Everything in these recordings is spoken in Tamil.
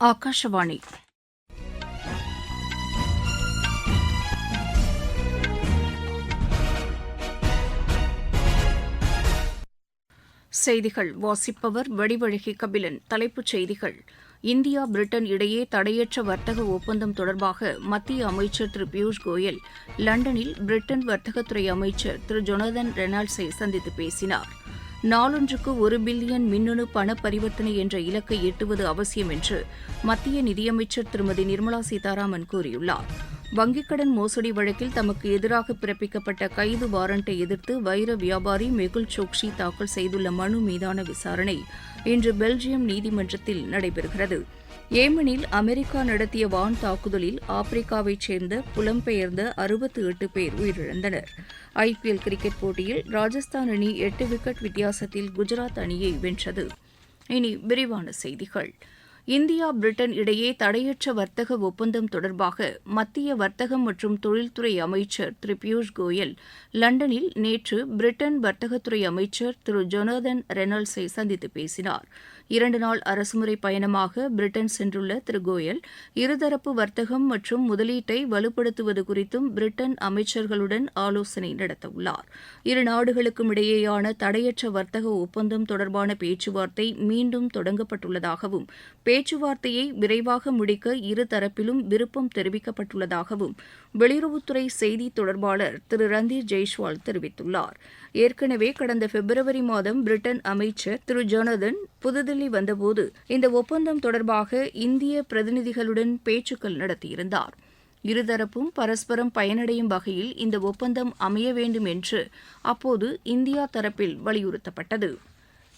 ஆகாஷவாணி செய்திகள். வாசிப்பவர் வடிவழகி கபிலன். தலைப்புச் செய்திகள். இந்தியா பிரிட்டன் இடையே தடையற்ற வர்த்தக ஒப்பந்தம் தொடர்பாக மத்திய அமைச்சர் திரு பியூஷ் கோயல் லண்டனில் பிரிட்டன் வர்த்தகத்துறை அமைச்சர் திரு ஜொனதன் ரெனால்ட்ஸை சந்தித்து பேசினார். நாளொன்றுக்கு ஒரு பில்லியன் மின்னணு பண பரிவர்த்தனை என்ற இலக்கை எட்டுவது அவசியம் என்று மத்திய நிதியமைச்சர் திருமதி நிர்மலா சீதாராமன் கூறியுள்ளார். வங்கிக் கடன் மோசடி வழக்கில் தமக்கு எதிராக பிறப்பிக்கப்பட்ட கைது வாரண்டை எதிர்த்து வைர வியாபாரி மெகுல் சோக்ஷி தாக்கல் செய்துள்ள மனு மீதான விசாரணை இன்று பெல்ஜியம் நீதிமன்றத்தில் நடைபெறுகிறது. ஏமனில் அமெரிக்கா நடத்திய வான் தாக்குதலில் ஆப்பிரிக்காவைச் சேர்ந்த புலம்பெயர்ந்த அறுபத்து எட்டு பேர் உயிரிழந்தனர். ஐபிஎல் கிரிக்கெட் போட்டியில் ராஜஸ்தான் அணி எட்டு விக்கெட் வித்தியாசத்தில் குஜராத் அணியை வென்றது. இனி விரிவான செய்திகள். இந்தியா பிரிட்டன் இடையே தடையற்ற வர்த்தக ஒப்பந்தம் தொடர்பாக மத்திய வர்த்தகம் மற்றும் தொழில்துறை அமைச்சர் திரு பியூஷ் கோயல் லண்டனில் நேற்று பிரிட்டன் வர்த்தகத்துறை அமைச்சர் திரு ஜொனதன் ரெனல்ஸை சந்தித்து பேசினார். இரண்டு நாள் அரசுமுறை பயணமாக பிரிட்டன் சென்றுள்ள திரு கோயல் இருதரப்பு வர்த்தகம் மற்றும் முதலீட்டை வலுப்படுத்துவது குறித்தும் பிரிட்டன் அமைச்சர்களுடன் ஆலோசனை நடத்தவுள்ளார். இரு நாடுகளுக்கும் இடையேயான தடையற்ற வர்த்தக ஒப்பந்தம் தொடர்பான பேச்சுவார்த்தை மீண்டும் தொடங்கப்பட்டுள்ளதாகவும் பேச்சுவார்த்தையை விரைவாக முடிக்க இருதரப்பிலும் விருப்பம் தெரிவிக்கப்பட்டுள்ளதாகவும் வெளியுறவுத்துறை செய்தி தொடர்பாளர் திரு ரந்தீர் ஜெய்ஷ்வால் தெரிவித்துள்ளார். ஏற்கனவே கடந்த பிப்ரவரி மாதம் பிரிட்டன் அமைச்சர் திரு ஜொனதன் புதுதில்லி புதுதில்லி வந்தபோது இந்த ஒப்பந்தம் தொடர்பாக இந்திய பிரதிநிதிகளுடன் பேச்சுக்கள் நடத்தியிருந்தார். இருதரப்பும் பரஸ்பரம் பயனடையும் வகையில் இந்த ஒப்பந்தம் அமைய வேண்டும் என்று அப்போது இந்தியா தரப்பில் வலியுறுத்தப்பட்டது.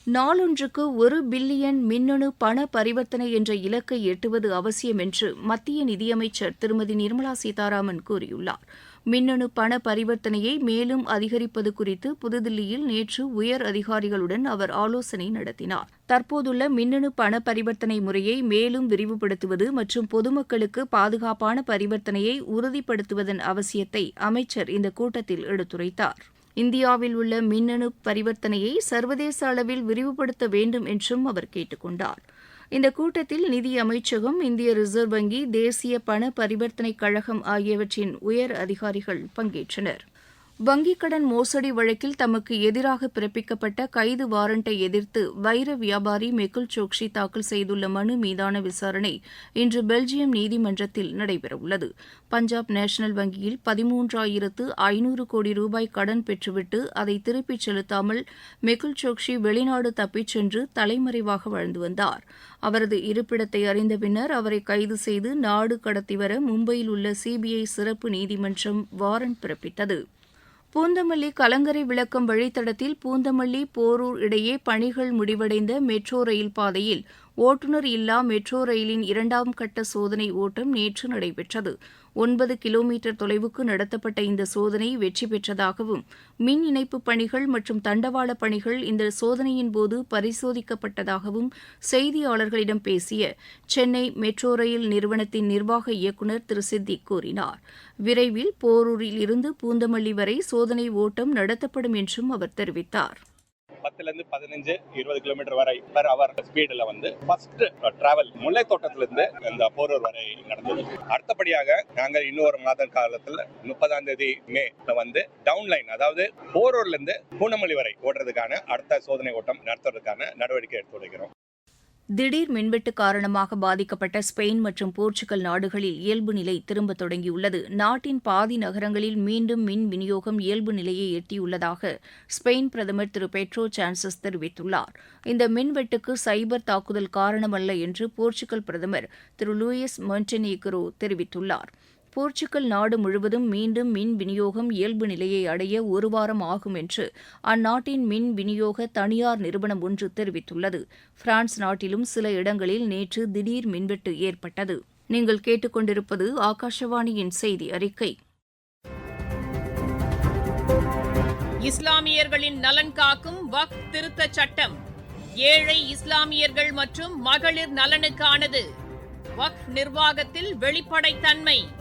நாளொன்றுக்கு ஒரு பில்லியன் மின்னணு பண பரிவர்த்தனை என்ற இலக்கை எட்டுவது அவசியம் என்று மத்திய நிதியமைச்சர் திருமதி நிர்மலா சீதாராமன் கூறியுள்ளாா் மின்னணு பண பரிவர்த்தனையை மேலும் அதிகரிப்பது குறித்து புதுதில்லியில் நேற்று உயர் அதிகாரிகளுடன் அவர் ஆலோசனை நடத்தினார். தற்போதுள்ள மின்னணு பண பரிவர்த்தனை முறையை மேலும் விரிவுபடுத்துவது மற்றும் பொதுமக்களுக்கு பாதுகாப்பான பரிவர்த்தனையை உறுதிப்படுத்துவதன் அவசியத்தை அமைச்சர் இந்த கூட்டத்தில் எடுத்துரைத்தார். இந்தியாவில் உள்ள மின்னணு பரிவர்த்தனையை சர்வதேச அளவில் விரிவுபடுத்த வேண்டும் என்றும் அவர் கேட்டுக்கொண்டார். இந்த கூட்டத்தில் நிதி அமைச்சகம் இந்திய ரிசர்வ் வங்கி தேசிய பண பரிவர்த்தனை கழகம் ஆகியவற்றின் உயர் அதிகாரிகள் பங்கேற்றனர். வங்கிக் கடன் மோசடி வழக்கில் தமக்கு எதிராக பிறப்பிக்கப்பட்ட கைது வாரண்டை எதிர்த்து வைர வியாபாரி மெகுல் சோக்ஷி தாக்கல் செய்துள்ள மனு மீதான விசாரணை இன்று பெல்ஜியம் நீதிமன்றத்தில் நடைபெறவுள்ளது. பஞ்சாப் நேஷனல் வங்கியில் பதிமூன்றாயிரத்து ஐநூறு கோடி ரூபாய் கடன் பெற்றுவிட்டு அதை திருப்பிச் செலுத்தாமல் மெகுல் சோக்ஷி வெளிநாடு தப்பிச் சென்று தலைமறைவாக வாழ்ந்து வந்தார். அவரது இருப்பிடத்தை அறிந்த பின்னர் அவரை கைது செய்து நாடு கடத்தி வர மும்பையில் உள்ள சிபிஐ சிறப்பு நீதிமன்றம் வாரண்ட் பிறப்பித்தது. பூந்தமல்லி கலங்கரை விளக்கம் வழித்தடத்தில் பூந்தமல்லி போரூர் இடையே பணிகள் முடிவடைந்த மெட்ரோ ரயில் பாதையில் ஓட்டுநர் இல்லா மெட்ரோ ரயிலின் இரண்டாம் கட்ட சோதனை ஓட்டம் நேற்று நடைபெற்றது. ஒன்பது கிலோமீட்டர் தொலைவுக்கு நடத்தப்பட்ட இந்த சோதனை வெற்றி பெற்றதாகவும் மின் இணைப்பு பணிகள் மற்றும் தண்டவாள பணிகள் இந்த சோதனையின் போது பரிசோதிக்கப்பட்டதாகவும் செய்தியாளர்களிடம் பேசிய சென்னை மெட்ரோ ரயில் நிறுவனத்தின் நிர்வாக இயக்குநர் திரு சித்திக் கூறினார். விரைவில் போரூரில் இருந்து பூந்தமல்லி வரை சோதனை ஓட்டம் நடத்தப்படும் என்றும் அவர் தெரிவித்தார். பத்துல இருந்து பதினஞ்சு இருபது கிலோமீட்டர் வரை பர் அவர் ஸ்பீடுல வந்து ஃபர்ஸ்ட் டிராவல் முல்லை தோட்டத்துல இருந்து இந்த போரூர் வரை நடந்தது. அடுத்தபடியாக நாங்கள் இன்னொரு மாத காலத்துல முப்பதாம் தேதி மே வந்து டவுன் லைன் அதாவது போரூர்ல இருந்து பூனமல்லி வரை ஓடுறதுக்கான அடுத்த சோதனை ஓட்டம் நடத்துறதுக்கான நடவடிக்கை எடுத்து வருகிறோம். திடீர் மின்வெட்டு காரணமாக பாதிக்கப்பட்ட ஸ்பெயின் மற்றும் போர்ச்சுகல் நாடுகளில் இயல்பு நிலை திரும்ப தொடங்கியுள்ளது. நாட்டின் பாதி நகரங்களில் மீண்டும் மின் விநியோகம் இயல்பு நிலையை எட்டியுள்ளதாக ஸ்பெயின் பிரதமர் திரு பெட்ரோ சான்சஸ் தெரிவித்துள்ளார். இந்த மின்வெட்டுக்கு சைபர் தாக்குதல் காரணமல்ல என்று போர்ச்சுகல் பிரதமர் திரு லூயிஸ் மொன்டெனீக்ரோ தெரிவித்துள்ளார். போர்ச்சுகல் நாடு முழுவதும் மீண்டும் மின் விநியோகம் இயல்பு நிலையை அடைய ஒரு வாரம் ஆகும் என்று அந்நாட்டின் மின் விநியோக தனியார் நிறுவனம் ஒன்று தெரிவித்துள்ளது. பிரான்ஸ் நாட்டிலும் சில இடங்களில் நேற்று திடீர் மின்வெட்டு ஏற்பட்டது. நீங்கள் கேட்டுக்கொண்டிருப்பது ஆகாஷவாணியின் செய்தி அறிக்கை. இஸ்லாமியர்களின் நலன் காக்கும் வக் திருத்த சட்டம். ஏழை இஸ்லாமியர்கள் மற்றும் மகளிர் நலனுக்கானது. வக் நிர்வாகத்தில் வெளிப்படைத்தன்மை.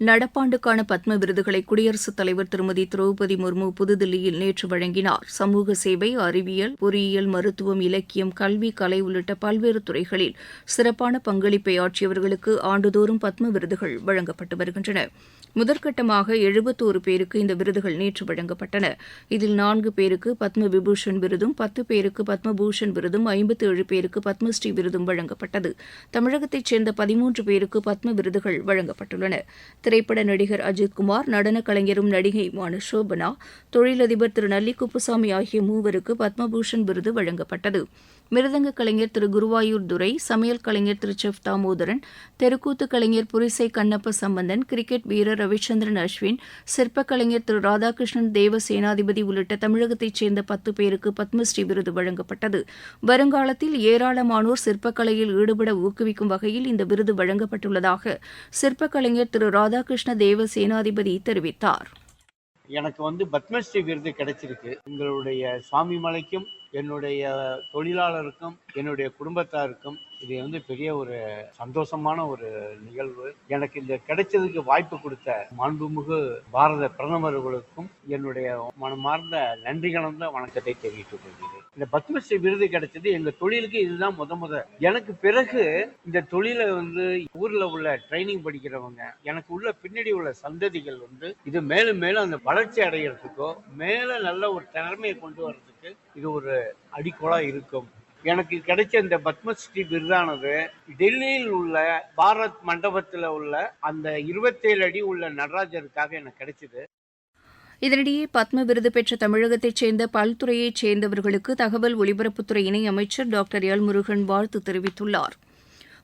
நடப்பாண்டுக்கான பத்ம விருதுகளை குடியரசுத் தலைவர் திருமதி திரௌபதி முர்மு புதுதில்லியில் நேற்று வழங்கினார். சமூக சேவை அறிவியல் பொறியியல் மருத்துவம் இலக்கியம் கல்வி கலை உள்ளிட்ட பல்வேறு துறைகளில் சிறப்பான பங்களிப்பை ஆற்றியவர்களுக்கு ஆண்டுதோறும் பத்ம விருதுகள் வழங்கப்பட்டு வருகின்றன. முதற்கட்டமாக எழுபத்தோரு பேருக்கு இந்த விருதுகள் நேற்று வழங்கப்பட்டன. இதில் நான்கு பேருக்கு பத்ம விபூஷன் விருதும் பத்து பேருக்கு பத்மபூஷன் விருதும் ஐம்பத்தி ஏழு பேருக்கு பத்மஸ்ரீ விருதும் வழங்கப்பட்டது. தமிழகத்தைச் சேர்ந்த பதிமூன்று பேருக்கு பத்ம விருதுகள் வழங்கப்பட்டுள்ளன. திரைப்பட நடிகர் அஜித்குமார் நடன கலைஞரும் நடிகையுமான சோபனா தொழிலதிபர் திரு நல்லி குப்புசாமி ஆகிய மூவருக்கு பத்மபூஷன் விருது வழங்கப்பட்டது. மிருதங்க கலைஞர் திரு குருவாயூர் துரை சமையல் கலைஞர் திரு செஃப் தாமோதரன் தெருக்கூத்து கலைஞர் புரிசை கண்ணப்ப சம்பந்தன் கிரிக்கெட் வீரர் ரவிச்சந்திரன் அஸ்வின் சிற்பக் கலைஞர் திரு ராதாகிருஷ்ணன் தேவ சேனாதிபதி உள்ளிட்ட தமிழகத்தைச் சேர்ந்த பத்து பேருக்கு பத்மஸ்ரீ விருது வழங்கப்பட்டது. வருங்காலத்தில் ஏராளமானோர் சிற்பக்கலையில் ஈடுபட ஊக்குவிக்கும் வகையில் இந்த விருது வழங்கப்பட்டுள்ளதாக சிற்பக் கலைஞர் திரு ராதாகிருஷ்ண தேவ சேனாதிபதி தெரிவித்தார். எனக்கு வந்து பத்மஸ்ரீ விருது கிடைச்சிருக்கு. உங்களுடைய சுவாமி மலைக்கும் என்னுடைய தொழிலாளருக்கும் என்னுடைய குடும்பத்தாருக்கும் இது வந்து பெரிய ஒரு சந்தோஷமான ஒரு நிகழ்வு. எனக்கு இந்த கிடைச்சதுக்கு வாய்ப்பு கொடுத்த மாண்புமிகு பாரத பிரதமர்களுக்கும் என்னுடைய மனமார்ந்த நன்றி கலந்த வணக்கத்தை தெரிவித்துக் கொள்கிறேன். இந்த பத்மஸ்ரீ விருது கிடைச்சது எங்க தொழிலுக்கு இதுதான் முத முத. எனக்கு பிறகு இந்த தொழிலை வந்து ஊர்ல உள்ள ட்ரைனிங் படிக்கிறவங்க எனக்கு உள்ள பின்னாடி உள்ள சந்ததிகள் வந்து இது மேலும் மேலும் அந்த வளர்ச்சி அடைகிறதுக்கோ மேல நல்ல ஒரு திறமையை கொண்டு வர்றதுக்கு இது ஒரு அடிக்கோலா இருக்கும். எனக்கு கிடைச்ச இந்த பத்மஸ்ரீ விருதானது டெல்லியில் உள்ள பாரத் மண்டபத்தில் உள்ள அந்த இருபத்தேழு அடி உள்ள நடராஜருக்காக எனக்கு கிடைச்சது. இதனிடையே பத்ம விருது பெற்ற தமிழகத்தைச் சேர்ந்த பல்துறையைச் சேர்ந்தவர்களுக்கு தகவல் ஒலிபரப்புத்துறை இணை அமைச்சர் டாக்டர் எல் முருகன் வாழ்த்து தெரிவித்துள்ளார்.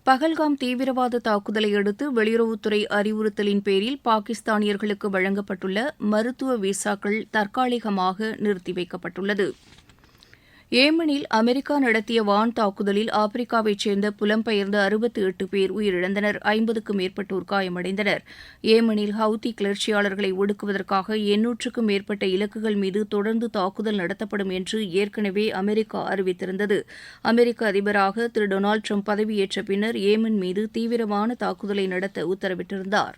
பகல்காம் தீவிரவாத தாக்குதலை அடுத்து வெளியுறவுத்துறை அறிவுறுத்தலின் பேரில் பாகிஸ்தானியர்களுக்கு வழங்கப்பட்டுள்ள மருத்துவ விசாக்கள் தற்காலிகமாக நிறுத்தி வைக்கப்பட்டுள்ளது. ஏமனில் அமெரிக்கா நடத்திய வான் தாக்குதலில் ஆப்பிரிக்காவைச் சேர்ந்த புலம்பெயர்ந்த அறுபத்தி எட்டு பேர் உயிரிழந்தனர். ஐம்பதுக்கும் மேற்பட்டோர் காயமடைந்தனர். ஏமனில் ஹவுதி கிளர்ச்சியாளர்களை ஒடுக்குவதற்காக எண்ணூற்றுக்கும் மேற்பட்ட இலக்குகள் மீது தொடர்ந்து தாக்குதல் நடத்தப்படும் என்று ஏற்கனவே அமெரிக்கா அறிவித்திருந்தது. அமெரிக்க அதிபராக திரு டொனால்டு ட்ரம்ப் பதவியேற்ற பின்னர் ஏமன் மீது தீவிரமான தாக்குதலை நடத்த உத்தரவிட்டிருந்தார்.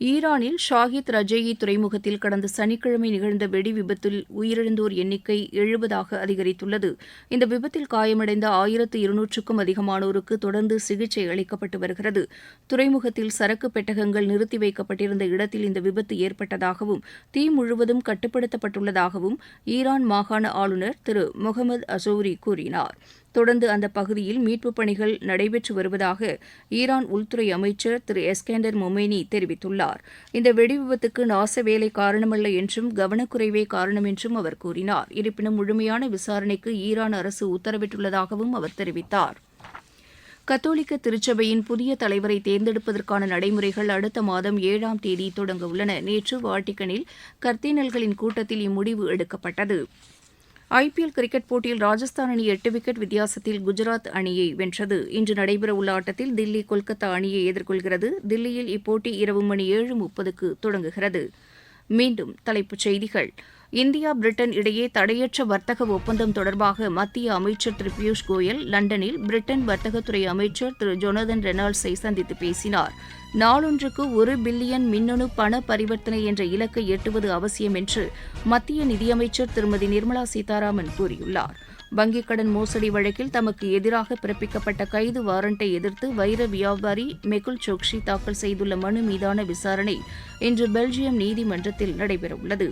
ஈரானில் ஷாஹித் ரஜேயி துறைமுகத்தில் கடந்த சனிக்கிழமை நிகழ்ந்த வெடி விபத்தில் உயிரிழந்தோர் எண்ணிக்கை எழுபதாக அதிகரித்துள்ளது. இந்த விபத்தில் காயமடைந்த ஆயிரத்து இருநூற்றுக்கும் அதிகமானோருக்கு தொடர்ந்து சிகிச்சை அளிக்கப்பட்டு வருகிறது. துறைமுகத்தில் சரக்கு பெட்டகங்கள் நிறுத்தி வைக்கப்பட்டிருந்த இடத்தில் இந்த விபத்து ஏற்பட்டதாகவும் தீ முழுவதும் கட்டுப்படுத்தப்பட்டுள்ளதாகவும் ஈரான் மாகாண ஆளுநர் திரு முகமது அசோரி கூறினார். தொடர்ந்து அந்த பகுதியில் மீட்புப் பணிகள் நடைபெற்று வருவதாக ஈரான் உள்துறை அமைச்சர் திரு எஸ்கேண்டர் மொமேனி தெரிவித்துள்ளார். இந்த வெடிவிபத்துக்கு நாச வேலை காரணமல்ல என்றும் கவனக்குறைவே காரணம் என்றும் அவர் கூறினார். இருப்பினும் முழுமையான விசாரணைக்கு ஈரான் அரசு உத்தரவிட்டுள்ளதாகவும் அவர் தெரிவித்தார். கத்தோலிக்க திருச்சபையின் புதிய தலைவரை தேர்ந்தெடுப்பதற்கான நடைமுறைகள் அடுத்த மாதம் ஏழாம் தேதி தொடங்க உள்ளன. நேற்று வாட்டிகனில் கர்த்தீனல்களின் கூட்டத்தில் இம்முடிவு எடுக்கப்பட்டது. ஐபிஎல் கிரிக்கெட் போட்டியில் ராஜஸ்தான் அணி எட்டு விக்கெட் வித்தியாசத்தில் குஜராத் அணியை வென்றது. இன்று நடைபெறவுள்ள ஆட்டத்தில் தில்லி கொல்கத்தா அணியை எதிர்கொள்கிறது. தில்லியில் இப்போட்டி இரவு மணி ஏழு முப்பதுக்கு தொடங்குகிறது. மீண்டும் தலைப்புச் செய்திகள். இந்தியா பிரிட்டன் இடையே தடையற்ற வர்த்தக ஒப்பந்தம் தொடர்பாக மத்திய அமைச்சர் திரு பியூஷ் கோயல் லண்டனில் பிரிட்டன் வர்த்தகத்துறை அமைச்சர் திரு ஜொனதன் ரெனால்ட்ஸை சந்தித்து பேசினார். நாளொன்றுக்கு ஒரு பில்லியன் மின்னணு பண பரிவர்த்தனை என்ற இலக்கை எட்டுவது அவசியம் என்று மத்திய நிதியமைச்சர் திருமதி நிர்மலா சீதாராமன் கூறியுள்ளார். வங்கிக் கடன் மோசடி வழக்கில் தமக்கு எதிராக பிறப்பிக்கப்பட்ட கைது வாரண்டை எதிர்த்து வைர வியாபாரி மெகுல் சோக்ஷி தாக்கல் செய்துள்ள மனு மீதான விசாரணை இன்று பெல்ஜியம் நீதிமன்றத்தில் நடைபெறவுள்ளது.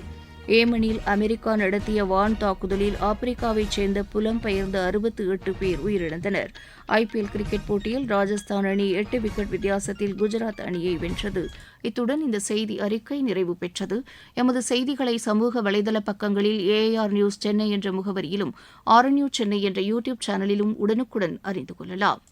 ஏமனில் அமெரிக்கா நடத்திய வான் தாக்குதலில் ஆப்பிரிக்காவைச் சேர்ந்த புலம்பெயர்ந்த அறுபத்து எட்டு பேர் உயிரிழந்தனர். ஐபிஎல் கிரிக்கெட் போட்டியில் ராஜஸ்தான் அணி எட்டு விக்கெட் வித்தியாசத்தில் குஜராத் அணியை வென்றது. இத்துடன் இந்த செய்தி அறிக்கை நிறைவு பெற்றது. எமது செய்திகளை சமூக வலைதள பக்கங்களில் ஏஆர் நியூஸ் சென்னை என்ற முகவரியிலும் ஆர் நியூஸ் சென்னை என்ற யூடியூப் சேனலிலும் உடனுக்குடன் அறிந்து கொள்ளலாம்.